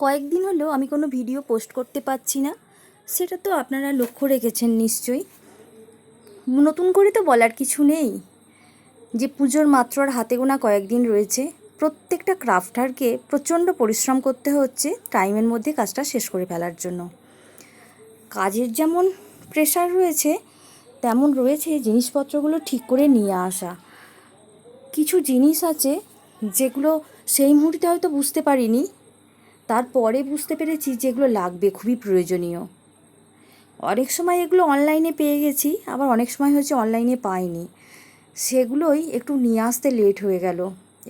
কয়েকদিন হলো আমি কোনো ভিডিও পোস্ট করতে পারছি না। সেটা তো আপনারা লক্ষ্য রেখেছেন নিশ্চয়ই। নতুন করে তো বলার কিছু নেই। যে পুজোর মাত্র আর হাতে গোনা কয়েকদিন রয়েছে, প্রত্যেকটা ক্রাফটারকে প্রচণ্ড পরিশ্রম করতে হচ্ছে টাইমের মধ্যে কাজটা শেষ করে ফেলার জন্য। কাজের যেমন প্রেশার রয়েছে, তেমন রয়েছে জিনিসপত্রগুলো ঠিক করে নিয়ে আসা। কিছু জিনিস আছে যেগুলো সেই মুহূর্তে হয়তো বুঝতে পারিনি তারপরে বুঝতে পেরেছি যে এগুলো লাগবে, খুবই প্রয়োজনীয়। অনেক সময় এগুলো অনলাইনে পেয়ে গেছি, আবার অনেক সময় হচ্ছে অনলাইনে পাইনি। সেগুলোই একটু নিয়ে আসতে লেট হয়ে গেল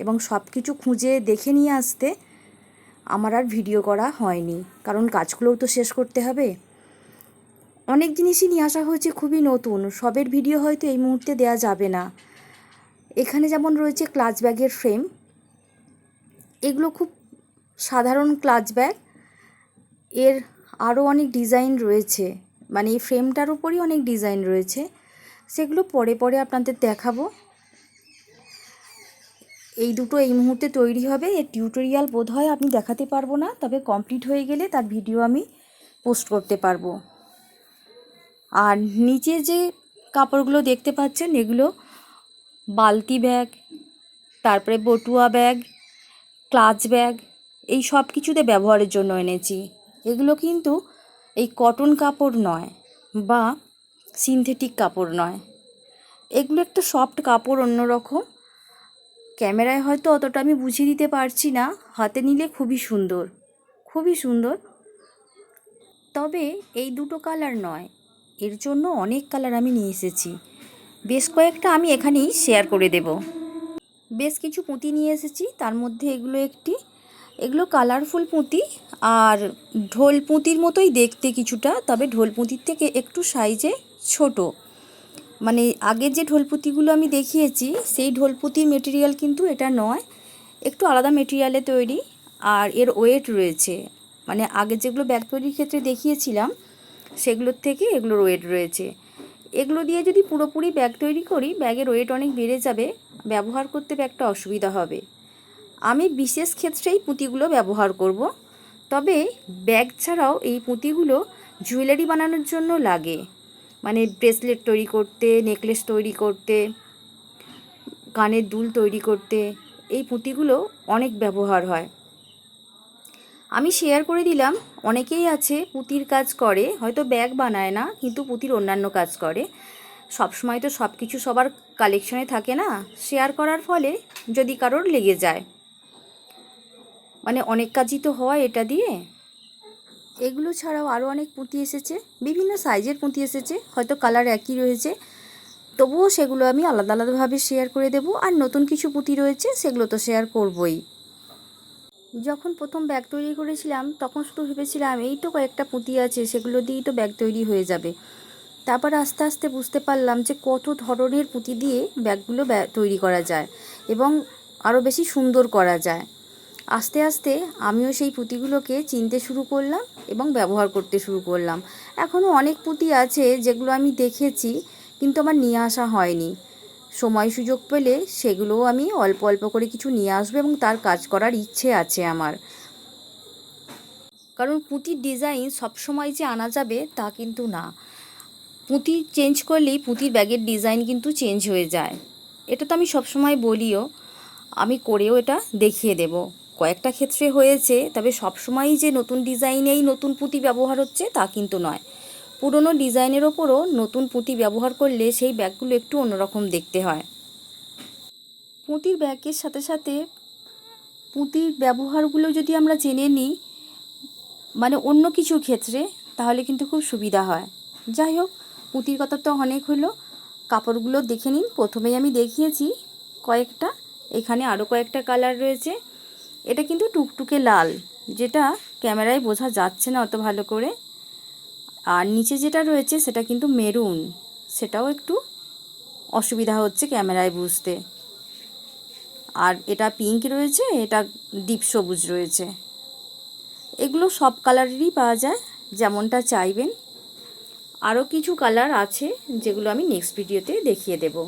এবং সব কিছু খুঁজে দেখে নিয়ে আসতে আমার আর ভিডিও করা হয়নি, কারণ কাজগুলোও তো শেষ করতে হবে। অনেক জিনিসই নিয়ে আসা হয়েছে খুবই নতুন, সবের ভিডিও হয়তো এই মুহূর্তে দেওয়া যাবে না। এখানে যেমন রয়েছে ক্লাচ ব্যাগের ফ্রেম এগুলো খুব সাধারণ ক্লাচ ব্যাগ। এর আরও অনেক ডিজাইন রয়েছে। মানে এই ফ্রেমটার উপরই অনেক ডিজাইন রয়েছে। সেগুলো পরে পরে আপনাদের দেখাবো। এই দুটো এই মুহূর্তে তৈরি হবে। এর টিউটোরিয়াল বোধ হয় আপনি দেখাতে পারব না, তবে কমপ্লিট হয়ে গেলে তার ভিডিও আমি পোস্ট করতে পারব। আর নিচে যে কাপড়গুলো দেখতে পাচ্ছেন, এগুলো বালতি ব্যাগ, তারপরে বটুয়া ব্যাগ, ক্লাচ ব্যাগ এই সব কিছুতে ব্যবহারের জন্য এনেছি। এগুলো কিন্তু এই কটন কাপড় নয় বা সিনথেটিক কাপড় নয়। এগুলো একটা সফট কাপড় অন্যরকম ক্যামেরায় হয়তো অতটা আমি বুঝিয়ে দিতে পারছি না। হাতে নিলে খুবই সুন্দর খুবই সুন্দর। তবে এই দুটো কালার নয়, এর জন্য অনেক কালার আমি নিয়ে এসেছি। বেশ কয়েকটা আমি এখানেই শেয়ার করে দেব। বেশ কিছু পুঁতি নিয়ে এসেছি, তার মধ্যে এগুলো একটি এগুলো কালারফুল পুঁতি আর ঢোল পুঁতির মতোই দেখতে কিছুটা, তবে ঢোল পুঁতির থেকে একটু সাইজে ছোট। মানে আগের যে ঢোল পুঁতিগুলো আমি দেখিয়েছি, সেই ঢোল পুঁতির মেটেরিয়াল কিন্তু এটা নয়। একটু আলাদা মেটেরিয়ালে তৈরি আর এর ওয়েট রয়েছে। মানে আগে যেগুলো ব্যাগ তৈরির ক্ষেত্রে দেখিয়েছিলাম, সেগুলোর থেকে এগুলোর ওয়েট রয়েছে। এগুলো দিয়ে যদি পুরোপুরি ব্যাগ তৈরি করি ব্যাগের ওয়েট অনেক বেড়ে যাবে, ব্যবহার করতে ব্যাগটা অসুবিধা হবে। আমি বিশেষ ক্ষেত্রেই পুঁতিগুলো ব্যবহার করব। তবে ব্যাগ ছাড়াও এই পুঁতিগুলো জুয়েলারি বানানোর জন্য লাগে। মানে ব্রেসলেট তৈরি করতে, নেকলেস তৈরি করতে, কানের দুল তৈরি করতে এই পুঁতিগুলো অনেক ব্যবহার হয়। আমি শেয়ার করে দিলাম, অনেকেই আছে পুঁতির কাজ করে, হয়তো ব্যাগ বানায় না, কিন্তু পুঁতির অন্যান্য কাজ করে। সব সময় তো সব কিছু সবার কালেকশনে থাকে না। শেয়ার করার ফলে যদি কারোর লেগে যায়। মানে অনেক কাজই তো হয় এটা দিয়ে। এগুলো ছাড়াও আরও অনেক পুঁতি এসেছে, বিভিন্ন সাইজের পুঁতি এসেছে, হয়তো কালার একই রয়েছে। তবুও সেগুলো আমি আলাদা আলাদাভাবে শেয়ার করে দেব, আর নতুন কিছু পুঁতি রয়েছে সেগুলো তো শেয়ার করবই। যখন প্রথম ব্যাগ তৈরি করেছিলাম, তখন শুধু ভেবেছিলাম, এই তো কয়েকটা পুঁতি আছে, সেগুলো দিয়েই তো ব্যাগ তৈরি হয়ে যাবে। তারপর আস্তে আস্তে বুঝতে পারলাম যে কত ধরনের পুঁতি দিয়ে ব্যাগগুলো তৈরি করা যায় এবং আরও বেশি সুন্দর করা যায়। আস্তে আস্তে আমিও সেই পুঁতিগুলোকে চিনতে শুরু করলাম এবং ব্যবহার করতে শুরু করলাম। এখনও অনেক পুঁতি আছে যেগুলো আমি দেখেছি, কিন্তু আমার নিয়ে আসা হয়নি। সময় সুযোগ পেলে সেগুলোও আমি অল্প অল্প করে কিছু নিয়ে আসব এবং তার কাজ করার ইচ্ছে আছে আমার। কারণ পুঁতির ডিজাইন সবসময় যে আনা যাবে তা কিন্তু না। পুঁতি চেঞ্জ করলেই পুঁতির ব্যাগের ডিজাইন কিন্তু চেঞ্জ হয়ে যায়। এটা তো আমি সবসময় বলিও, আমি করেও এটা দেখিয়ে দেব। কয়েকটা ক্ষেত্রে হয়েছে, তবে সবসময়ই যে নতুন ডিজাইনেই নতুন পুঁতি ব্যবহার হচ্ছে তা কিন্তু নয়। পুরনো ডিজাইনের ওপরও নতুন পুঁতি ব্যবহার করলে সেই ব্যাগগুলো একটু অন্যরকম দেখতে হয়। পুঁতির ব্যাগের সাথে সাথে পুঁতির ব্যবহারগুলো যদি আমরা জেনে নিই মানে অন্য কিছু ক্ষেত্রে, তাহলে কিন্তু খুব সুবিধা হয়। যাই হোক, পুঁতির কথা তো অনেক হলো। কাপড়গুলো দেখে নিন। প্রথমেই আমি দেখিয়েছি কয়েকটা। এখানে আরও কয়েকটা কালার রয়েছে। এটা কিন্তু টুকটুকে লাল, যেটা ক্যামেরায় বোঝা যাচ্ছে না অত ভালো করে। আর নিচে যেটা রয়েছে সেটা কিন্তু মেরুন, সেটাও একটু অসুবিধা হচ্ছে ক্যামেরায় বুঝতে। আর এটা পিঙ্ক রয়েছে, এটা ডিপ সবুজ রয়েছে। এগুলো সব কালারেরই পাওয়া যায়, যেমনটা চাইবেন। আরও কিছু কালার আছে, যেগুলো আমি নেক্সট ভিডিওতে দেখিয়ে দেবো।